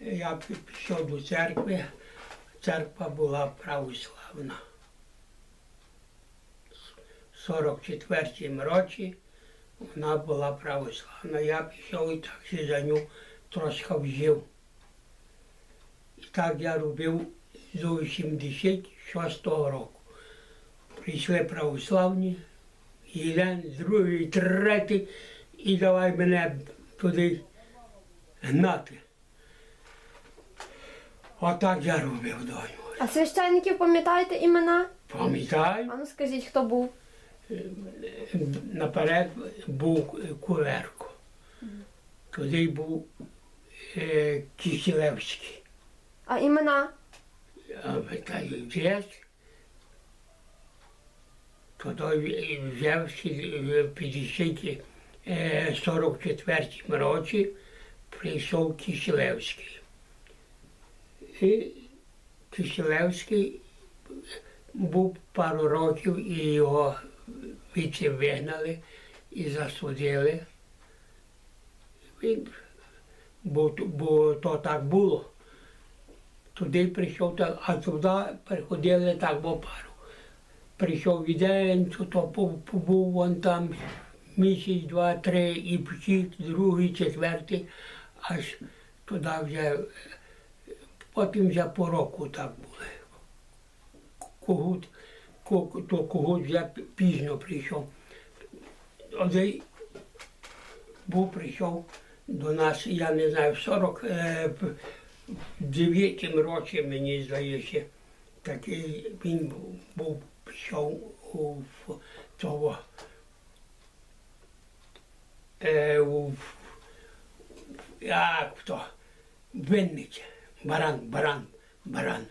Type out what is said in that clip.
я пішов до церкви, церква була православна. В 44-му році вона була православна. Я пішов і так ще за нього трошки вжив. І так я робив до 86-го року. Прийшли православні, один, другий, третій, і давай мене туди гнати. Отак я робив доню. А священників пам'ятаєте імена? Пам'ятаю, А ну скажіть, хто був? наперед був Кулерко. Туди був е, Кисілевський. А імена? А питаю, де? Тоді вже в 50, е, 44 році прийшов Кисілевський. І Кисілевський був пару років і його віці вигнали і засудили. Він, бо, бо то так було. Туди прийшов, а туди приходили так в пару. Прийшов відень, то побув вон там місяць, два, три, і втік, другий, четвертий, аж туди вже, потім вже по року так були. Когут, то когут вже пізно прийшов. Один був прийшов до нас, я не знаю, в 40 е, році, мені здається, такий він був, був пішов у того. Е, у, як то, Винниця, баран, баран, баран.